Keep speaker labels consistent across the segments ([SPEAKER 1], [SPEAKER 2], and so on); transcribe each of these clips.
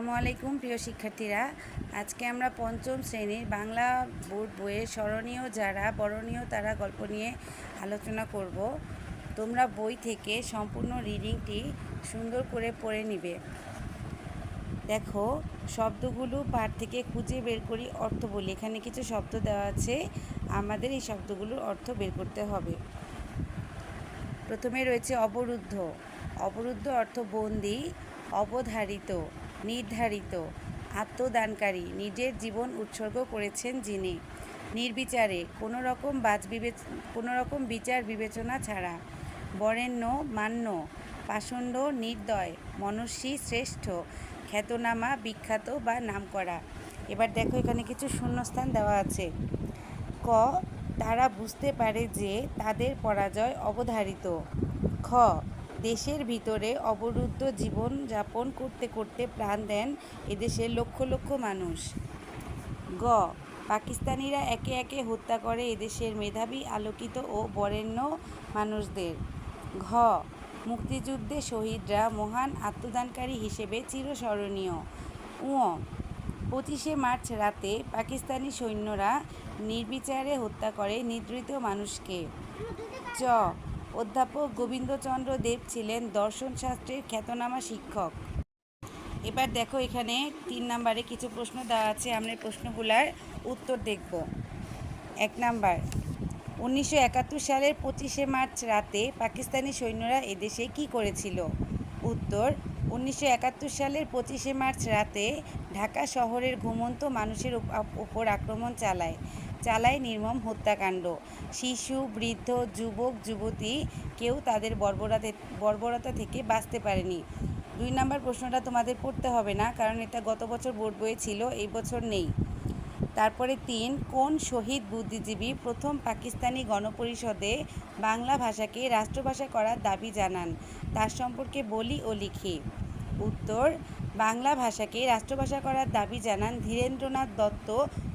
[SPEAKER 1] আসসালামু প্রিয় শিক্ষার্থীরা। আজকে আমরা পঞ্চম শ্রেণির বাংলা বোর্ড বইয়ের স্মরণীয় যারা, বরণীয় তারা গল্প নিয়ে আলোচনা করব। তোমরা বই থেকে সম্পূর্ণ রিডিংটি সুন্দর করে পড়ে নিবে। দেখো, শব্দগুলো পাঠ থেকে খুঁজে বের করি অর্থ বলি এখানে কিছু শব্দ দেওয়া আছে। আমাদের এই শব্দগুলোর অর্থ বের করতে হবে। প্রথমে রয়েছে অবরুদ্ধ। অবরুদ্ধ অর্থ বন্দি, অবধারিত। নির্ধারিত, আত্মদানকারী, নিজের জীবন উৎসর্গ করেছেন যিনি। নির্বিচারে কোনো রকম বাজ বিবেচ কোনো রকম বিচার বিবেচনা ছাড়া বরেণ্য, মান্য, পাষণ্ড, নির্দয় মনস্বী শ্রেষ্ঠ, খ্যাতনামা, বিখ্যাত বা নামকরা। এবার দেখো এখানে কিছু শূন্যস্থান দেওয়া আছে। ক, তারা বুঝতে পারে যে তাদের পরাজয় অবধারিত। খ দেশের ভিতরে অবরুদ্ধ জীবন যাপন করতে করতে প্রাণ দেন এদেশের লক্ষ লক্ষ মানুষ। গ, পাকিস্তানিরা একে একে হত্যা করে এদেশের মেধাবী, আলোকিত ও বরেণ্য মানুষদের। ঘ, মুক্তিযুদ্ধে শহীদরা মহান আত্মদানকারী হিসেবে চিরস্মরণীয়। উ পঁচিশে মার্চ রাতে পাকিস্তানি সৈন্যরা নির্বিচারে হত্যা করে নিদ্রিত মানুষকে। চ অধ্যাপক গোবিন্দচন্দ্র দেব ছিলেন দর্শনশাস্ত্রের খ্যাতনামা শিক্ষক। এবার দেখো এখানে তিন নাম্বারে কিছু প্রশ্ন দেওয়া আছে, আমরা প্রশ্নগুলার উত্তর দেখব। এক নাম্বার, উনিশশো একাত্তর সালের পঁচিশে মার্চ রাতে পাকিস্তানি সৈন্যরা এদেশে কি করেছিল? উত্তর, উনিশশো একাত্তর সালের পঁচিশে মার্চ রাতে ঢাকা শহরের ঘুমন্ত মানুষের উপর আক্রমণ চালায়। চালায় নির্মম হত্যাকাণ্ড। শিশু, বৃদ্ধ, যুবক, যুবতী কেউ তাদের বর্বরাতে বর্বরতা থেকে বাঁচতে পারেনি। দুই নম্বর প্রশ্নটা তোমাদের পড়তে হবে না, কারণ এটা গত বছর বোর্ড বইয়ে ছিল, এই বছর নেই। তারপরে তিন, কোন শহীদ বুদ্ধিজীবী প্রথম পাকিস্তানি গণপরিষদে বাংলা ভাষাকে রাষ্ট্রভাষা করার দাবি জানান? তার সম্পর্কে বলি ও লিখি। উত্তর বাংলা ভাষাকে রাষ্ট্রভাষা করার দাবি জানান ধীরেন্দ্রনাথ দত্ত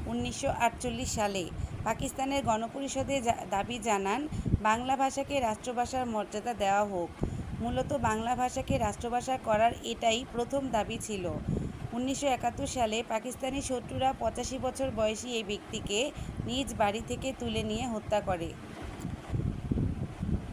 [SPEAKER 1] উনিশশো আটচল্লিশ সালে। পাকিস্তানের গণপরিষদে দাবি জানান, বাংলা ভাষাকে রাষ্ট্রভাষার মর্যাদা দেওয়া হোক। মূলত বাংলা ভাষাকে রাষ্ট্রভাষা করার এটাই প্রথম দাবি ছিল। উনিশশো একাত্তর সালে পাকিস্তানি শত্রুরা পঁচাশি বছর বয়সী এই ব্যক্তিকে নিজ বাড়ি থেকে তুলে নিয়ে হত্যা করে।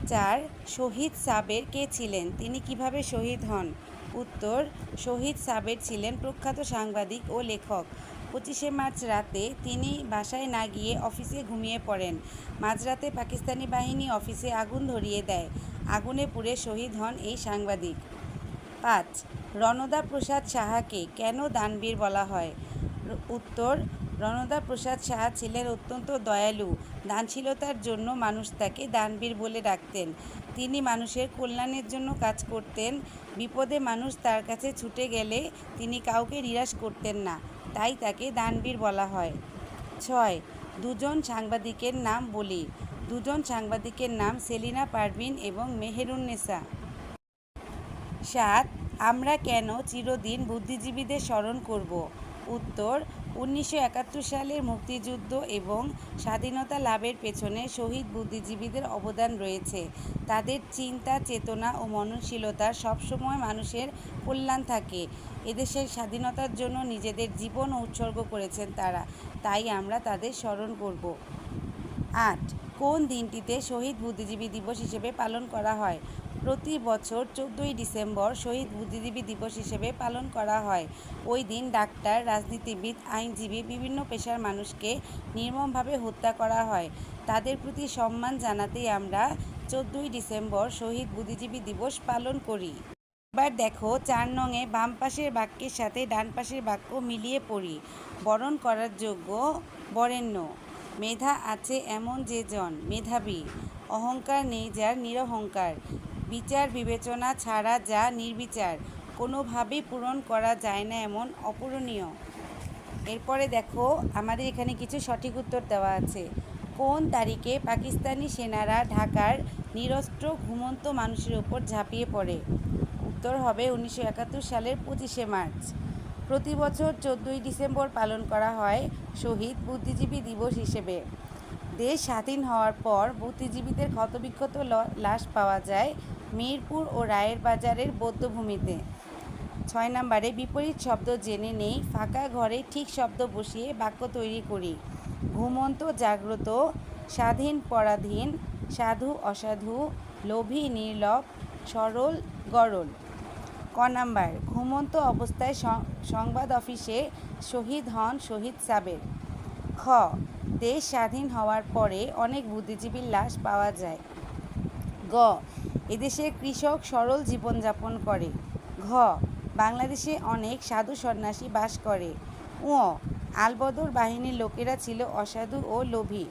[SPEAKER 1] চার, শহীদ সাবের কে ছিলেন? তিনি কীভাবে শহীদ হন? উত্তর, শহীদ সাবের ছিলেন প্রখ্যাত সাংবাদিক ও লেখক। পঁচিশে মার্চ রাতে তিনি বাসায় না গিয়ে অফিসে ঘুমিয়ে পড়েন। মাঝরাতে পাকিস্তানি বাহিনী অফিসে আগুন ধরিয়ে দেয়। আগুনে পুড়ে শহীদ হন এই সাংবাদিক। পাঁচ, রণদা প্রসাদ সাহাকে কেন দানবীর বলা হয়? উত্তর রণদা প্রসাদ সাহা ছিলেন অত্যন্ত দয়ালু। দানশীলতার জন্য মানুষ তাকে দানবীর বলে ডাকতেন। তিনি মানুষের কল্যাণের জন্য কাজ করতেন। বিপদে মানুষ তার কাছে ছুটে গেলে তিনি কাউকে নিরাশ করতেন না। তাই তাকে দানবীর বলা হয়। ছয়, দুজন সাংবাদিকের নাম বলি। দুজন সাংবাদিকের নাম সেলিনা পারভিন এবং মেহেরুন্নেসা সাত, আমরা কেন চিরদিন বুদ্ধিজীবীদের স্মরণ করব? উত্তর, উনিশশো একাত্তর সালের মুক্তিযুদ্ধ এবং স্বাধীনতা লাভের পেছনে শহীদ বুদ্ধিজীবীদের অবদান রয়েছে। তাদের চিন্তা, চেতনা ও মননশীলতার সবসময় মানুষের কল্যাণ থাকে। এদেশের স্বাধীনতার জন্য নিজেদের জীবন উৎসর্গ করেছেন তারা। তাই আমরা তাদের স্মরণ করব। আট, কোন দিনটিতে শহীদ বুদ্ধিজীবী দিবস হিসেবে পালন করা হয়? প্রতি বছর চোদ্দোই ডিসেম্বর শহীদ বুদ্ধিজীবী দিবস হিসেবে পালন করা হয়। ওই দিন ডাক্তার, রাজনীতিবিদ, আইনজীবী, বিভিন্ন পেশার মানুষকে নির্মমভাবে হত্যা করা হয়। তাদের প্রতি সম্মান জানাতেই আমরা চোদ্দোই ডিসেম্বর শহীদ বুদ্ধিজীবী দিবস পালন করি। এবার দেখো চার নংয়ে বাম পাশের বাক্যের সাথে ডান পাশের বাক্য মিলিয়ে পড়ি। বরণ করার যোগ্য বরেণ্য। মেধা আছে এমন যে জন, মেধাবী। অহংকার নেই যার নিরহংকার। বিচার বিবেচনা ছাড়া যা নির্বিচার, কোনোভাবেই পূরণ করা যায় না এমন অপূরণীয়। এরপরে দেখো, আমাদের এখানে কিছু সঠিক উত্তর দেওয়া আছে। কোন তারিখে পাকিস্তানি সেনারা ঢাকার নিরস্ত্র ঘুমন্ত মানুষের ওপর ঝাঁপিয়ে পড়ে? উত্তর হবে উনিশশো একাত্তর সালের পঁচিশে মার্চ। প্রতি বছর চোদ্দোই ডিসেম্বর পালন করা হয় শহীদ বুদ্ধিজীবী দিবস হিসেবে। দেশ স্বাধীন হওয়ার পর বুদ্ধিজীবীদের ক্ষতবিক্ষত লাশ পাওয়া যায় মিরপুর ও রায়ের বাজারের বৌদ্ধভূমিতে। ছয় নম্বরে বিপরীত শব্দ জেনে নেই, ফাঁকা ঘরে ঠিক শব্দ বসিয়ে বাক্য তৈরি করি। ঘুমন্ত, জাগ্রত, স্বাধীন, পরাধীন, সাধু, অসাধু, লোভী, নির্লভ, সরল, গরল। ক নাম্বার, ঘুমন্ত অবস্থায় সংবাদ অফিসে শহীদ হন শহীদ সাবের খ, দেশ স্বাধীন হওয়ার পরে অনেক বুদ্ধিজীবীর লাশ পাওয়া যায়। গ। এদেশে কৃষক সরল জীবনযাপন করে। ঘ। বাংলাদেশে অনেক সাধু সন্ন্যাসী বাস করে। ও আলবদর বাহিনীর লোকেরা ছিল অসাধু ও লোভী।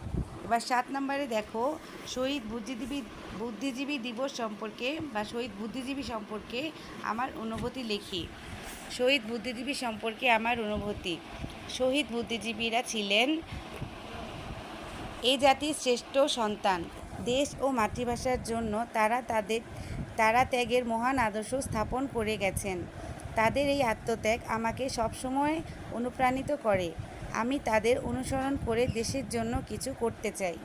[SPEAKER 1] এবার সাত নম্বরে দেখো, শহীদ বুদ্ধিজীবী বুদ্ধিজীবী দিবস সম্পর্কে বা শহীদ বুদ্ধিজীবী সম্পর্কে আমার অনুভূতি লিখি। শহীদ বুদ্ধিজীবী সম্পর্কে আমার অনুভূতি। শহীদ বুদ্ধিজীবীরা ছিলেন এই জাতির শ্রেষ্ঠ সন্তান। দেশ ও মাতৃভাষার জন্য তারা তাদের, তারা ত্যাগের মহান আদর্শ স্থাপন করে গেছেন। তাদের এই আত্মত্যাগ আমাকে সবসময় অনুপ্রাণিত করে। আমি তাদের অনুসরণ করে দেশের জন্য কিছু করতে চাই।